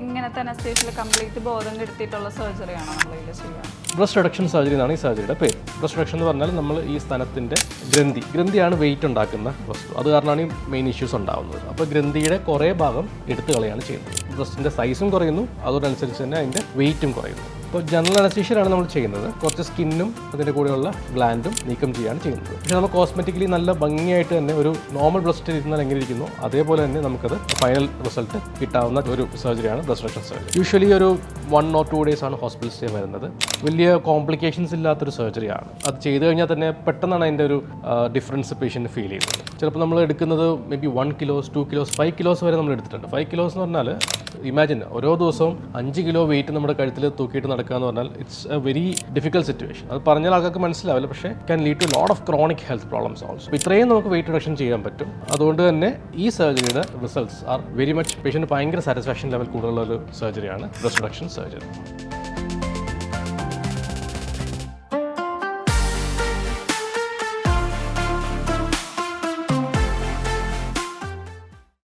ഇങ്ങനത്തെ അനസ്തേഷ്യയിൽ കംപ്ലീറ്റ് ബോധം കെടുത്തിയിട്ടുള്ള സർജറിയാണോ ഇതിൽ ചെയ്യുക ബ്രസ്റ്റ് റിഡക്ഷൻ സർജറി എന്നാണ് ഈ സർജറിയുടെ പേര്. ബ്രസ്റ്റ് റിഡക്ഷൻ എന്ന് പറഞ്ഞാൽ നമ്മൾ ഈ സ്ഥലത്തിന്റെ ഗ്രന്ഥി. ഗ്രന്ഥിയാണ് വെയിറ്റ് ഉണ്ടാക്കുന്ന വസ്തു. അത് കാരണമാണ് ഈ മെയിൻ ഇഷ്യൂസ് ഉണ്ടാകുന്നത് അപ്പോൾ ഗ്രന്ഥിയുടെ കുറേ ഭാഗം എടുത്തു കളയാണ് ചെയ്യുന്നത്. ബ്രസ്റ്റിന്റെ സൈസും കുറയുന്നു. അതോടനുസരിച്ച് തന്നെ അതിന്റെ വെയിറ്റും കുറയുന്നു. ഇപ്പോൾ ജനറൽ അനസ്തീഷ്യയിലാണ് നമ്മൾ ചെയ്യുന്നത്. കുറച്ച് സ്കിന്നും അതിന്റെ കൂടെയുള്ള ഗ്ലാൻഡും നീക്കം ചെയ്യുകയാണ് ചെയ്യുന്നത്. പക്ഷേ നമ്മൾ കോസ്മെറ്റിക്കലി നല്ല ഭംഗിയായിട്ട് തന്നെ ഒരു നോർമൽ ബ്രസ്റ്റ് ഇരുന്നാൽ എങ്ങനെ ഇരിക്കുന്നു അതേപോലെ തന്നെ നമുക്കത് ഫൈനൽ റിസൾട്ട് കിട്ടാവുന്ന ഒരു സർജറിയാണ് ബ്രസ്റ്റ് സർജറി യൂഷ്വലി ഒരു വൺ ഓർ ടു ഡേയ്സ് ആണ് ഹോസ്പിറ്റൽ സ്റ്റേ വരുന്നത്. വലിയ കോംപ്ലിക്കേഷൻസ് ഇല്ലാത്തൊരു സർജറിയാണ്. അത് ചെയ്തു കഴിഞ്ഞാൽ തന്നെ പെട്ടെന്നാണ് അതിന്റെ ഒരു ഡിഫറൻസ് പേഷ്യന്റ് ഫീൽ ചെയ്യുന്നത്. ചിലപ്പോൾ നമ്മൾ എടുക്കുന്നത് maybe one kilos two kilos five kilos വരെ നമ്മൾ എടുത്തിട്ടുണ്ട്. ഫൈവ് കിലോസ് എന്ന് പറഞ്ഞാൽ ഇമാജിൻ ഓരോ ദിവസവും അഞ്ച് കിലോ വെയിറ്റ് നമ്മുടെ കഴുത്തിൽ തൂക്കിയിട്ട് നടക്കുക എന്ന് പറഞ്ഞാൽ it's a very difficult situation അത് പറഞ്ഞാൽ ആൾക്കാർക്ക് മനസ്സിലാവില്ല പക്ഷേ can lead to lot of chronic health problems also ഇത്രയും നമുക്ക് വെയിറ്റ് റിഡക്ഷൻ ചെയ്യാൻ പറ്റും. അതുകൊണ്ട് തന്നെ ഈ സർജറിയുടെ results are very much patient ഭയങ്കര സാറ്റിസ്ഫാക്ഷൻ ലെവൽ കൂടുതലുള്ള ഒരു സർജറിയാണ് ബ്രസ്റ്റ് റിഡക്ഷൻ excited.